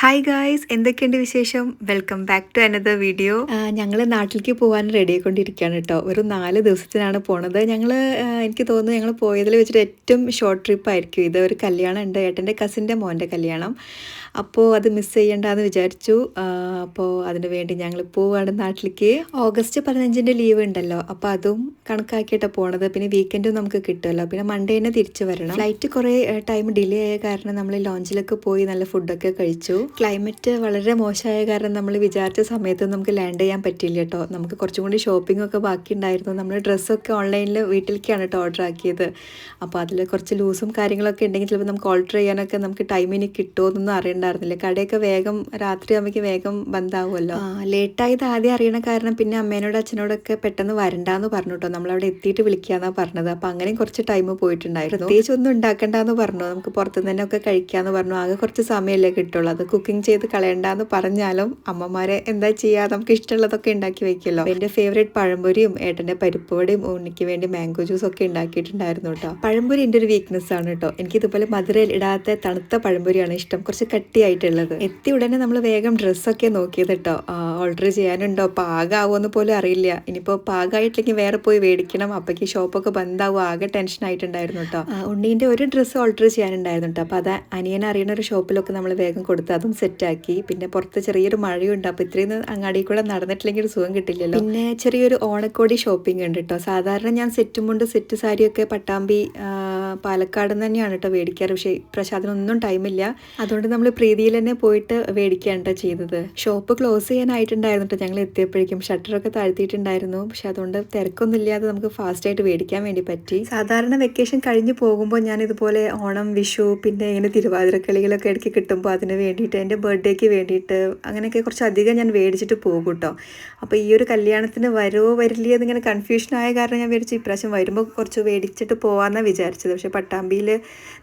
Hi guys എന്തൊക്കെയുണ്ട് വിശേഷം? Welcome back to another video ഞങ്ങൾ നാട്ടിലേക്ക് പോകാൻ റെഡി ആയിക്കൊണ്ടിരിക്കുകയാണ് കേട്ടോ ഒരു നാല് ദിവസത്തിനാണ് പോണത്. ഞങ്ങൾ എനിക്ക് തോന്നുന്നു ഞങ്ങൾ പോയതിൽ വെച്ചിട്ട് ഏറ്റവും ഷോർട്ട് ട്രിപ്പ് ആയിരിക്കും ഇത്. ഒരു കല്യാണം ഉണ്ട്. ഏട്ടന്റെ കസിന്റെ മോന്റെ കല്യാണം. അപ്പോൾ അത് മിസ് ചെയ്യണ്ടെന്ന് വിചാരിച്ചു. അപ്പോൾ അതിന് വേണ്ടി ഞങ്ങൾ പോവുകയാണ് നാട്ടിലേക്ക്. ഓഗസ്റ്റ് പതിനഞ്ചിന്റെ ലീവ് ഉണ്ടല്ലോ. അപ്പോൾ അതും കണക്കാക്കിയിട്ടാണ് പോണത്. പിന്നെ വീക്കെൻഡും നമുക്ക് കിട്ടുമല്ലോ പിന്നെ മൺഡേ തന്നെ തിരിച്ചു വരണം. ഫ്ലൈറ്റ് കുറേ ടൈം ഡിലേ ആയ കാരണം നമ്മൾ ലോഞ്ചിലൊക്കെ പോയി നല്ല ഫുഡൊക്കെ കഴിച്ചു. ക്ലൈമറ്റ് വളരെ മോശമായ കാരണം നമ്മൾ വിചാരിച്ച സമയത്ത് നമുക്ക് ലാൻഡ് ചെയ്യാൻ പറ്റില്ല കേട്ടോ. നമുക്ക് കുറച്ചും കൂടി ഷോപ്പിംഗ് ഒക്കെ ബാക്കി ഉണ്ടായിരുന്നു നമ്മൾ ഡ്രസ്സൊക്കെ ഓൺലൈനിൽ വീട്ടിലേക്കാണ് കേട്ടോ ഓർഡർ ആക്കിയത്. അപ്പോൾ അതിൽ കുറച്ച് ലൂസും കാര്യങ്ങളൊക്കെ ഉണ്ടെങ്കിൽ ചിലപ്പോൾ നമുക്ക് ഓൾട്ടർ ചെയ്യാനൊക്കെ നമുക്ക് ടൈമിന് കിട്ടുമോ എന്നൊന്നും അറിയണ്ടായിരുന്നില്ല. കടയൊക്കെ വേഗം രാത്രി ആകുമ്പോൾ വേഗം ബന്ധാവുമല്ലോ ലേറ്റായത് ആദ്യം അറിയണ കാരണം പിന്നെ അമ്മേനോട് അച്ഛനോടൊക്കെ പെട്ടെന്ന് വരണ്ടാന്ന് പറഞ്ഞു കേട്ടോ. നമ്മളവിടെ എത്തിയിട്ട് വിളിക്കാന്നാണ് പറഞ്ഞത്. അപ്പോൾ അങ്ങനെയും കുറച്ച് ടൈം പോയിട്ടുണ്ടായിരുന്നു. പ്രത്യേകിച്ച് ഒന്നും ഉണ്ടാക്കണ്ടെന്ന് പറഞ്ഞു. നമുക്ക് പുറത്തുനിന്ന് തന്നെ ഒക്കെ കഴിക്കാന്ന് പറഞ്ഞു. ആകെ കുറച്ച് സമയമല്ലേ കിട്ടുള്ളൂ. അത് കുക്കിംഗ് ചെയ്ത് കളയണ്ടെന്ന് പറഞ്ഞാലും അമ്മമാരെ എന്താ ചെയ്യുക നമുക്ക് ഇഷ്ടമുള്ളതൊക്കെ ഉണ്ടാക്കി വെക്കല്ലോ എന്റെ ഫേവറേറ്റ് പഴംപൊരിയും ഏട്ടന്റെ പരിപ്പുവടയും ഉണ്ണിക്ക് വേണ്ടി മാംഗോ ജ്യൂസ് ഒക്കെ ഉണ്ടാക്കിയിട്ടുണ്ടായിരുന്നു കേട്ടോ. പഴംപൊരി എന്റെ ഒരു വീക്ക്നെസ് ആണ് കേട്ടോ. എനിക്ക് ഇതുപോലെ മധുരയിൽ ഇടാത്ത തണുത്ത പഴംപൊരിയാണ് ഇഷ്ടം. കുറച്ച് കട്ടിയായിട്ടുള്ളത്. എത്തി ഉടനെ നമ്മൾ വേഗം ഡ്രസ്സൊക്കെ നോക്കിയത് കേട്ടോ. ഓർഡർ ചെയ്യാനുണ്ടോ? പാകാവോന്ന് പോലും അറിയില്ല. ഇനിയിപ്പോൾ പാകമായിട്ടില്ലെങ്കിൽ വേറെ പോയി മേടിക്കണം അപ്പോഴേക്ക് ഷോപ്പൊക്കെ ബന്ധാവും. ആകെ ടെൻഷൻ ആയിട്ടുണ്ടായിരുന്നു കേട്ടോ ഉണ്ണീന്റെ ഒരു ഡ്രസ്സ് ഓർഡർ ചെയ്യാനുണ്ടായിരുന്നു കേട്ടോ അപ്പോൾ അത് അനിയനെ അറിയുന്ന ഒരു ഷോപ്പിലൊക്കെ നമ്മൾ വേഗം കൊടുത്ത് അതും സെറ്റാക്കി പിന്നെ പുറത്ത് ചെറിയൊരു മഴയുണ്ട്. അപ്പോൾ ഇത്രയും അങ്ങാടി കൂടെ നടന്നിട്ടില്ലെങ്കിൽ ഒരു സുഖം കിട്ടില്ലല്ലോ. പിന്നെ ചെറിയൊരു ഓണക്കോടി ഷോപ്പിംഗ് ഉണ്ട് കേട്ടോ സാധാരണ ഞാൻ സെറ്റും കൊണ്ട് സെറ്റ് സാരിയൊക്കെ പട്ടാമ്പി പാലക്കാട് നിന്ന് തന്നെയാണ് കേട്ടോ മേടിക്കാറ് പക്ഷേ അതിനൊന്നും ടൈമില്ല അതുകൊണ്ട് നമ്മൾ പ്രീതിയിൽ തന്നെ പോയിട്ട് മേടിക്കുകയാണ് കേട്ടോ ചെയ്തത്. ഷോപ്പ് ക്ലോസ് ചെയ്യാനായിട്ടുണ്ടായിരുന്നു കേട്ടോ ഞങ്ങൾ എത്തിയപ്പോഴേക്കും ഷട്ടറൊക്കെ താഴ്ത്തിയിട്ടുണ്ടായിരുന്നു. പക്ഷെ അതുകൊണ്ട് തിരക്കൊന്നും ഇല്ലാതെ നമുക്ക് ഫാസ്റ്റ് ആയിട്ട് മേടിക്കാൻ വേണ്ടി പറ്റി. സാധാരണ വെക്കേഷൻ കഴിഞ്ഞ് പോകുമ്പോൾ ഞാൻ ഇതുപോലെ ഓണം വിഷു പിന്നെ ഇങ്ങനെ തിരുവാതിരക്കളികളൊക്കെ ഇടയ്ക്ക് കിട്ടുമ്പോൾ അതിന് വേണ്ടിയിട്ട് എന്റെ ബർത്ത്ഡേക്ക് വേണ്ടിയിട്ട് അങ്ങനെയൊക്കെ കുറച്ച് അധികം ഞാൻ മേടിച്ചിട്ട് പോകും കേട്ടോ അപ്പോൾ ഈ ഒരു കല്യാണത്തിന് വരുമോ വരില്ലേ എന്നിങ്ങനെ കൺഫ്യൂഷൻ ആയ കാരണം ഞാൻ വിചാരിച്ചു ഇപ്രാവശ്യം വരുമ്പോൾ കുറച്ച് മേടിച്ചിട്ട് പോകാമെന്നാണ് വിചാരിച്ചത്. പക്ഷേ പട്ടാമ്പിയിൽ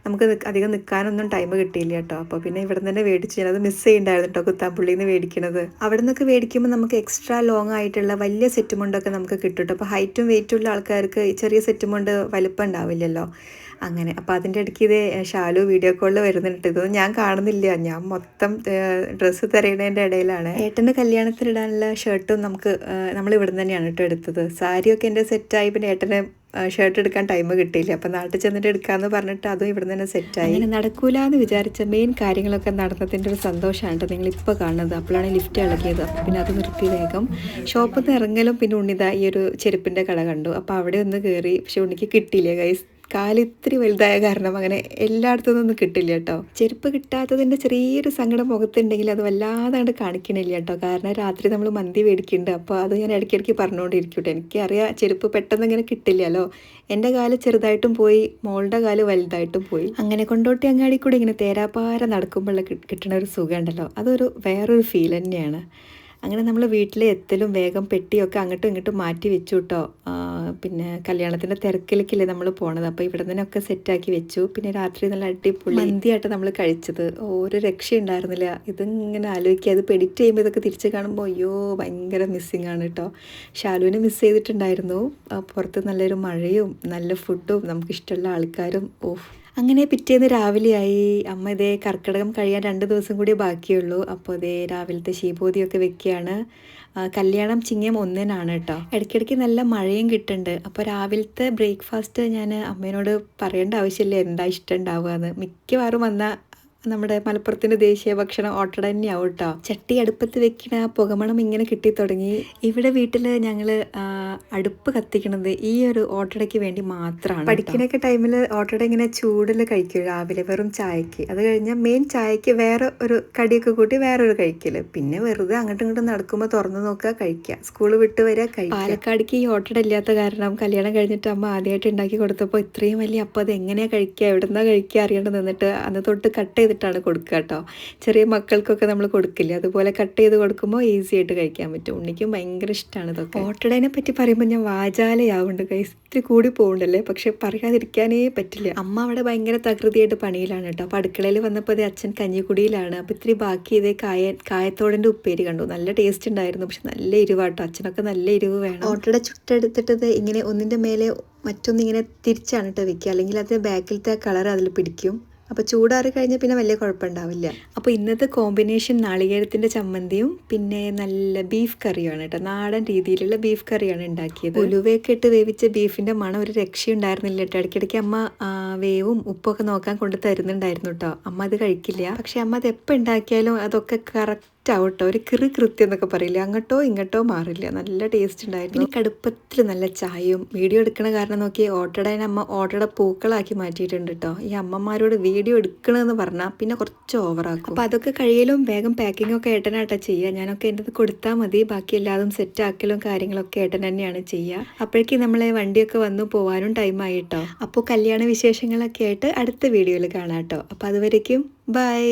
നമുക്ക് അധികം നിൽക്കാനൊന്നും ടൈം കിട്ടിയില്ല കേട്ടോ. അപ്പോൾ പിന്നെ ഇവിടെ നിന്ന് തന്നെ മേടിച്ച് ഞാനത് മിസ് ചെയ്യുന്നുണ്ടായിരുന്നു കേട്ടോ കുത്താമ്പുള്ളിയിൽ നിന്ന് മേടിക്കണത് അവിടെ നിന്നൊക്കെ മേടിക്കുമ്പോൾ നമുക്ക് എക്സ്ട്രാ ലോങ് ആയിട്ടുള്ള വലിയ സെറ്റ് മുണ്ടൊക്കെ നമുക്ക് കിട്ടും കേട്ടോ അപ്പോൾ ഹൈറ്റും വെയിറ്റും ഉള്ള ആൾക്കാർക്ക് ചെറിയ സെറ്റ് മുണ്ട് വലിപ്പം ഉണ്ടാവില്ലല്ലോ. അങ്ങനെ. അപ്പോൾ അതിന്റെ ഇടയ്ക്ക് ഇത് ഷാലു വീഡിയോ കോളിൽ വരുന്നുണ്ട് ഇതൊന്നും ഞാൻ കാണുന്നില്ല. ഞാൻ മൊത്തം ഡ്രസ്സ് തിരയുന്നതിന്റെ ഇടയിലാണ്. ഏട്ടന്റെ കല്യാണത്തിനിടാനുള്ള ഷർട്ടും നമുക്ക് നമ്മൾ ഇവിടെ തന്നെയാണ് കേട്ടോ എടുത്തത്. സാരിയൊക്കെ എന്റെ സെറ്റായി പിന്നെ ഏട്ടന് ഷർട്ട് എടുക്കാൻ ടൈം കിട്ടിയില്ല. അപ്പം നാട്ടിൽ ചെന്നിട്ട് എടുക്കാമെന്ന് പറഞ്ഞിട്ട് അതും ഇവിടെ തന്നെ സെറ്റായി അങ്ങനെ നടക്കൂല എന്ന് വിചാരിച്ച മെയിൻ കാര്യങ്ങളൊക്കെ നടന്നതിന്റെ ഒരു സന്തോഷമാണ് നിങ്ങളിപ്പോൾ കാണുന്നത്. അപ്പോഴാണ് ലിഫ്റ്റ് ഇളകിയത്. അപ്പം പിന്നെ അത് നിർത്തി വേഗം. ഷോപ്പിൽ നിന്ന് ഇറങ്ങലും പിന്നെ ഉണ്ണിത ഈ ഒരു ചെരുപ്പിന്റെ കട കണ്ടു. അപ്പോൾ അവിടെ ഒന്ന് കയറി പക്ഷെ ഉണ്ണിക്ക് കിട്ടിയില്ല ഗൈസ് കാൽ ഇത്തിരി വലുതായ കാരണം അങ്ങനെ എല്ലായിടത്തുനിന്നും കിട്ടില്ല കേട്ടോ. ചെരുപ്പ് കിട്ടാത്തതിന്റെ ചെറിയൊരു സങ്കടം മുഖത്തുണ്ടെങ്കിൽ അത് വല്ലാതെ അങ്ങോട്ട് കാണിക്കണില്ല കേട്ടോ. കാരണം രാത്രി നമ്മൾ മന്തി മേടിക്കുന്നുണ്ട്. അപ്പോൾ അത് ഞാൻ ഇടയ്ക്കിടയ്ക്ക് പറഞ്ഞുകൊണ്ടിരിക്കും കേട്ടോ. എനിക്കറിയാം ചെരുപ്പ് പെട്ടെന്ന് ഇങ്ങനെ കിട്ടില്ലല്ലോ. എന്റെ കാൽ ചെറുതായിട്ടും പോയി മോളുടെ കാൽ വലുതായിട്ടും പോയി. അങ്ങനെ കൊണ്ടോട്ടി അങ്ങാടി കൂടി ഇങ്ങനെ തേരാപ്പാര നടക്കുമ്പോൾ കിട്ടുന്ന ഒരു സുഖം ഉണ്ടല്ലോ. അതൊരു വേറൊരു ഫീൽ തന്നെയാണ്. അങ്ങനെ നമ്മൾ വീട്ടിലെ എത്തലും വേഗം പെട്ടിയൊക്കെ അങ്ങോട്ടും ഇങ്ങോട്ടും മാറ്റി വെച്ചു കേട്ടോ പിന്നെ കല്യാണത്തിന്റെ തിരക്കിലേക്കല്ലേ നമ്മൾ പോണത്. അപ്പോൾ ഇവിടെ നിന്നൊക്കെ സെറ്റാക്കി വെച്ചു. പിന്നെ രാത്രി നല്ല അടിപൊളി മന്തിയായിട്ട് നമ്മൾ കഴിച്ചത്. ഒരു രക്ഷയുണ്ടായിരുന്നില്ല. ഇതിങ്ങനെ ആലോചിക്കുക. അത് പെഡിറ്റ് ചെയ്യുമ്പോൾ ഇതൊക്കെ തിരിച്ച് കാണുമ്പോൾ അയ്യോ ഭയങ്കര മിസ്സിങ് ആണ് കേട്ടോ ഷാലുവിനെ മിസ് ചെയ്തിട്ടുണ്ടായിരുന്നു. പുറത്ത് നല്ലൊരു മഴയും നല്ല ഫുഡും നമുക്കിഷ്ടമുള്ള ആൾക്കാരും ഓഫ് അങ്ങനെ പിറ്റേന്ന് രാവിലെയായി. അമ്മ ഇതേ കർക്കിടകം കഴിയാൻ രണ്ട് ദിവസം കൂടി ബാക്കിയുള്ളൂ. അപ്പോൾ ഇതേ രാവിലത്തെ ശീബോധിയൊക്കെ വെക്കുകയാണ്. കല്യാണം ചിങ്ങം ഒന്നിനാണ് കേട്ടോ. ഇടയ്ക്കിടയ്ക്ക് നല്ല മഴയും കിട്ടുന്നുണ്ട്. അപ്പോൾ രാവിലത്തെ ബ്രേക്ക്ഫാസ്റ്റ് ഞാൻ അമ്മേനോട് പറയേണ്ട ആവശ്യമില്ല. എന്താ ഇഷ്ടം ഉണ്ടാവുക എന്ന്. മിക്കവാറും വന്ന നമ്മുടെ മലപ്പുറത്തിന്റെ ദേശീയ ഭക്ഷണം ഓട്ടട തന്നെയാവും കേട്ടോ ചട്ടി അടുപ്പത്ത് വെക്കണ പുകമണം ഇങ്ങനെ കിട്ടി തുടങ്ങി ഇവിടെ വീട്ടിൽ ഞങ്ങൾ അടുപ്പ് കത്തിക്കണത് ഈ ഒരു ഓട്ടടയ്ക്ക് വേണ്ടി മാത്രമാണ് പഠിക്കണൊക്കെ ടൈമിൽ ഓട്ടട ഇങ്ങനെ ചൂടിൽ കഴിക്കും രാവിലെ വെറും ചായക്ക്. അത് കഴിഞ്ഞാൽ മെയിൻ ചായക്ക് വേറെ ഒരു കടിയൊക്കെ കൂട്ടി വേറെ ഒരു കഴിക്കൽ. പിന്നെ വെറുതെ അങ്ങോട്ടും ഇങ്ങോട്ടും നടക്കുമ്പോൾ തുറന്നു നോക്കുക കഴിക്കുക. സ്കൂൾ വിട്ട് വരിക കഴിക്കുക. പാലക്കാടിക്ക് ഈ ഓട്ടട ഇല്ലാത്ത കാരണം കല്യാണം കഴിഞ്ഞിട്ട് അമ്മ ആദ്യമായിട്ട് ഉണ്ടാക്കി കൊടുത്തപ്പോൾ ഇത്രയും വലിയ അപ്പം അത് എങ്ങനെയാ കഴിക്കുക എവിടെന്നാ കഴിക്കുക അറിയേണ്ടത് നിന്നിട്ട് അന്ന് തൊട്ട് കട്ട് ചെയ്തിട്ടാണ് കൊടുക്കുക കേട്ടോ. ചെറിയ മക്കൾക്കൊക്കെ നമ്മൾ കൊടുക്കില്ല? അതുപോലെ കട്ട് ചെയ്ത് കൊടുക്കുമ്പോൾ ഈസി ആയിട്ട് കഴിക്കാൻ പറ്റും. ഉണ്ണിക്കും ഭയങ്കര ഇഷ്ടമാണ് ഇതൊക്കെ. ഓട്ടടേനെ പറ്റി പറയുമ്പോൾ ഞാൻ വാചാലയാവുന്നുണ്ട് കൈസ് ഇത്തിരി കൂടി പോകുന്നുണ്ടല്ലേ പക്ഷെ പറയാതിരിക്കാനേ പറ്റില്ല. അമ്മ അവിടെ ഭയങ്കര തകൃതിയായിട്ട് പണിയിലാണ് കേട്ടോ. അപ്പോൾ അടുക്കളയിൽ വന്നപ്പോൾ ഇത് അച്ഛൻ കഞ്ഞിക്കുടിയിലാണ്. അപ്പോൾ ഇത്തിരി ബാക്കി ഇതേ കായ കായത്തോടന്റെ ഉപ്പേരി കണ്ടു. നല്ല ടേസ്റ്റ് ഉണ്ടായിരുന്നു. പക്ഷെ നല്ല എരിവാട്ടോ അച്ഛനൊക്കെ നല്ല എരിവ് വേണം. ഓട്ടട ചുട്ടെടുത്തിട്ടത് ഇങ്ങനെ ഒന്നിന്റെ മേലെ മറ്റൊന്നിങ്ങനെ തിരിച്ചാണ് കേട്ടോ വെക്കുക. അല്ലെങ്കിൽ അതിന്റെ ബാക്കിലത്തെ കളർ അതിൽ പിടിക്കും. അപ്പോൾ ചൂടാറി കഴിഞ്ഞാൽ പിന്നെ വലിയ കുഴപ്പമുണ്ടാവില്ല അപ്പോൾ ഇന്നത്തെ കോമ്പിനേഷൻ നാളികേരത്തിന്റെ ചമ്മന്തിയും പിന്നെ നല്ല ബീഫ് കറിയാണ് കേട്ടോ. നാടൻ രീതിയിലുള്ള ബീഫ് കറിയാണ് ഉണ്ടാക്കിയത്. ഉലുവയൊക്കെ ഇട്ട് വേവിച്ച ബീഫിന്റെ മണം ഒരു രക്ഷയുണ്ടായിരുന്നില്ല കേട്ടോ. ഇടയ്ക്കിടയ്ക്ക് അമ്മ വേവും ഉപ്പൊക്കെ നോക്കാൻ കൊണ്ട് തരുന്നുണ്ടായിരുന്നു കേട്ടോ. അമ്മ അത് കഴിക്കില്ല. പക്ഷെ അമ്മ അത് എപ്പോൾ ഉണ്ടാക്കിയാലും അതൊക്കെ കറക്റ്റ് ആവട്ടോ ഒരു കിറി കൃത്യം എന്നൊക്കെ പറയില്ല? അങ്ങോട്ടോ ഇങ്ങോട്ടോ മാറില്ല. നല്ല ടേസ്റ്റ് ഉണ്ടായിരുന്നു. പിന്നെ കടുപ്പത്തിൽ നല്ല ചായയും വീഡിയോ എടുക്കണ കാരണം നോക്കി ഓട്ടടേനെ അമ്മ ഓട്ടട പൂക്കളാക്കി മാറ്റിയിട്ടുണ്ട് കേട്ടോ ഈ അമ്മമാരോട് വീഡിയോ എടുക്കണമെന്ന് പറഞ്ഞാൽ പിന്നെ കുറച്ച് ഓവറാക്കും അപ്പോൾ അതൊക്കെ കഴിയലും വേഗം പാക്കിംഗ് ഒക്കെ ഏട്ടനാട്ടാ ചെയ്യുക ഞാനൊക്കെ എന്റെ കൊടുത്താൽ മതി. ബാക്കി എല്ലാതും സെറ്റ് ആക്കലും കാര്യങ്ങളൊക്കെ ഏട്ടൻ തന്നെയാണ് ചെയ്യുക അപ്പോഴേക്കും നമ്മളെ വണ്ടിയൊക്കെ വന്നു പോകാനും ടൈമായി കേട്ടോ അപ്പോൾ കല്യാണ വിശേഷങ്ങളൊക്കെ ആയിട്ട് അടുത്ത വീഡിയോയിൽ കാണാം കേട്ടോ അപ്പോൾ അതുവരേക്കും ബൈ